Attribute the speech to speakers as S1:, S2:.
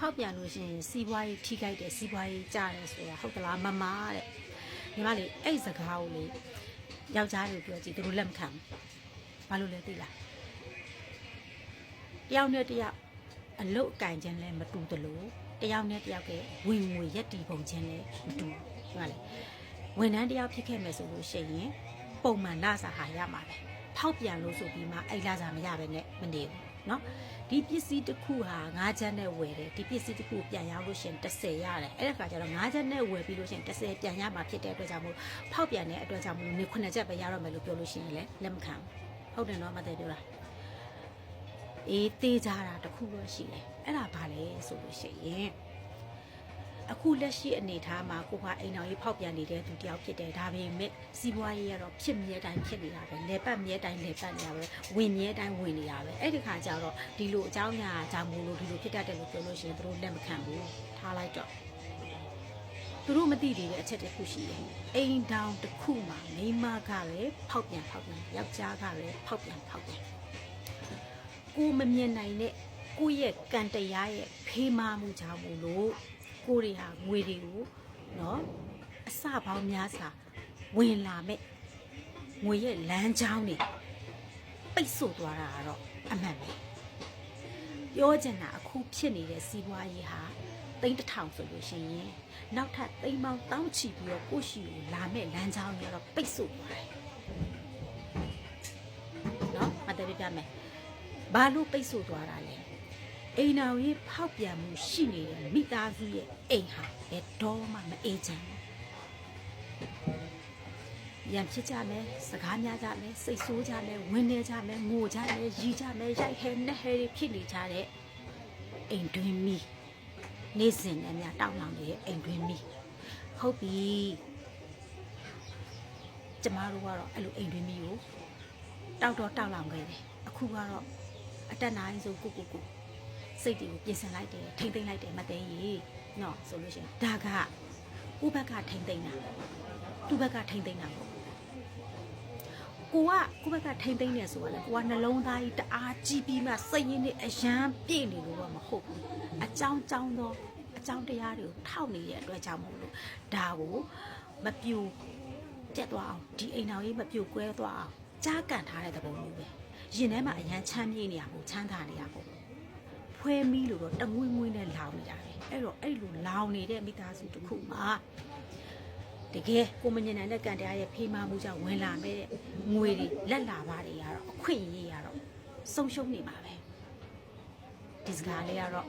S1: ဖောက်ပြန်လို့ရှိရင်စီးပွားရေးထိခိုက်တယ်စီးပွားရေးကျတယ်ဆိုတာဟုတ်သလားမမတဲ့ညီမလေးအဲ့စကားကိုလေယောက်ျားတွေပြောကြည့်သူတို့လက်မခံဘူးဘာလို့လဲသိလားတယောက်နဲ့တယောက်အလုတ်အကင်ခြင်းလည်းမတူတလို့တယောက်နဲ့တယောက်ကဝင်ငွေရက်တီပုံခြင်းလည်းမတူဘူးညီမလေးဝန်ထမ်းတယောက်ဖြစ်ခဲ့မယ်ဆိုလို့ရှိရင်ပုံမှန်လာစာဟာရမှာပဲဖောက်ပြန်လို့ဆိုပြီးမှအဲ့လာစာမရပဲနဲ့မနေဘူး เนาะ ဒီပစ္စည်းတစ်ခုဟာ၅ချက်နဲ့ဝယ်တယ်ဒီပစ္စည်းတစ်ခုပြန်ရောက်လို့ရှရင်30ရတယ်အဲ့ဒါခါကျတော့၅ချက်နဲ့ဝယ်ပြီးလို့ရှရင်30ပြန်ရမှာဖြစ်တဲ့အတွက်ကြောင့်မို့ဖောက်ပြန်တဲ့အတွက်ကြောင့်မို့နေ9ချက်ပဲရတော့မယ်လို့ပြောလို့ရှိရင်လည်းလက်မခံဘူးဟုတ်တယ်နော်မသိပြောလားအေးသေးကြတာတစ်ခုတော့ရှိတယ်အဲ့ဒါဘာလဲဆိုလို့ရှိရင် အခုလက်ရှိအနေအထားမှာကိုကအိမ်တော်ကြီးဖောက်ပြန်နေတဲ့သူတယောက်ဖြစ်တယ်ဒါပေမဲ့စီးပွားရေးကတော့ဖြစ်မြဲတိုင်းဖြစ်နေတာပဲလေပတ်မြဲတိုင်းလေပတ်နေတာပဲဝင်မြဲတိုင်းဝင်နေတာပဲအဲ့ဒီခါကျတော့ဒီလိုအကြောင်းအရာကြောင့်မို့လို့ဒီလိုဖြစ်တတ်တယ်လို့ပြောလို့ရှိရင်သူတို့လက်မခံဘူးထားလိုက်တော့သူတို့မသိသေးတဲ့အချက်တစ်ခုရှိတယ်အိမ်တောင်တစ်ခုမှာမိန်းမကပဲဖောက်ပြန်ဖောက်ပြန်ယောက်ျားကပဲဖောက်ပြန်ဖောက်ပြန်ကိုမမြင်နိုင်တဲ့ကိုယ့်ရဲ့ကံတရားရဲ့ဖေးမမှုကြောင့်မို့လို့ ကိုတွေဟာငွေတွေကိုနော်အစပေါင်းများစွာဝင်လာမဲ့ငွေရဲ့လမ်းကြောင်းတွေပိတ်ဆို့သွားတာကတော့အမှန်ပဲပြောချင်တာအခုဖြစ်နေတဲ့စီးပွားရေးဟာသိန်းတစ်ထောင်ဆိုလို့ရှိရင်နောက်ထပ်သိန်းပေါင်းတောင်းချီပြီးတော့ကိုယ့်ရှိကိုလာမဲ့လမ်းကြောင်းတွေကတော့ပိတ်ဆို့သွားတယ်နော်မတည့်ပြမယ်ဘာလို့ပိတ်ဆို့သွားတာလဲ အိမ်တော်ကြီးဖောက်ပြန်မှုရှိနေတဲ့မိသားစုရဲ့အိမ်ဟာဘယ်တော့မှမအေးချမ်းဘူးရံဖြစ်ကြမယ်စကားများကြမယ်စိတ်ဆိုးကြမယ်ဝင်းနေကြမယ်ငိုကြမယ်ရီကြမယ်ရိုက်ဟဲနဲ့ဟဲတွေဖြစ်နေကြတဲ့အိမ်တွင်းမီနေစဉ်နဲ့များတောင်းလောင်နေတဲ့အိမ်တွင်းမီဟုတ်ပြီကျမတို့ကတော့အဲ့လိုအိမ်တွင်းမီကိုတောက်တော့တောက်လောင်ခဲ့တယ်အခုကတော့အတက်နိုင်ဆိုကိုကိုကို စိတ်တွေကိုပြင်ဆင်လိုက်တယ်ထိမ့်သိမ့်လိုက်တယ်မသိရေနော်ဆိုလို့ရှိရင်ဒါကဥဘက်ကထိမ့်သိမ့်တာသူ့ဘက်ကထိမ့်သိမ့်တာပေါ့ကိုကကိုဘက်ကထိမ့်သိမ့်နေဆိုရလဲကိုကနှလုံးသားကြီးတအားကြီးပြီးမှစိတ်ရင်းနဲ့အယမ်းပြည့်နေလို့တော့မဟုတ်ဘူးအကြောင်းကြောင်းသောအကြောင်းတရားတွေကိုထောက်နေတဲ့အတွက်ကြောင့်မို့လို့ဒါကိုမပြူပြတ်သွားအောင်ဒီအိမ်တော်ကြီးမပြူကွဲသွားအောင်ကြားကန်ထားတဲ့သဘောမျိုးပဲရင်ထဲမှာအယမ်းချမ်းမြေ့နေရဖို့ချမ်းသာနေရဖို့ ဖွဲမီးလို့တော့တငွေ့ငွေ့နဲ့လောင်နေတာပဲအဲ့တော့အဲ့လိုလောင်နေတဲ့မိသားစုတစ်ခုမှာတကယ်ကိုမမြင်နိုင်တဲ့ကံတရားရဲ့ဖေးမမှုကြောင့်ဝင်လာမဲ့တဲ့ငွေတွေလက်လာပါတွေကတော့အခွင့်အရေးရတော့ဆုံးရှုံးနေပါပဲဒီစကားလေးကတော့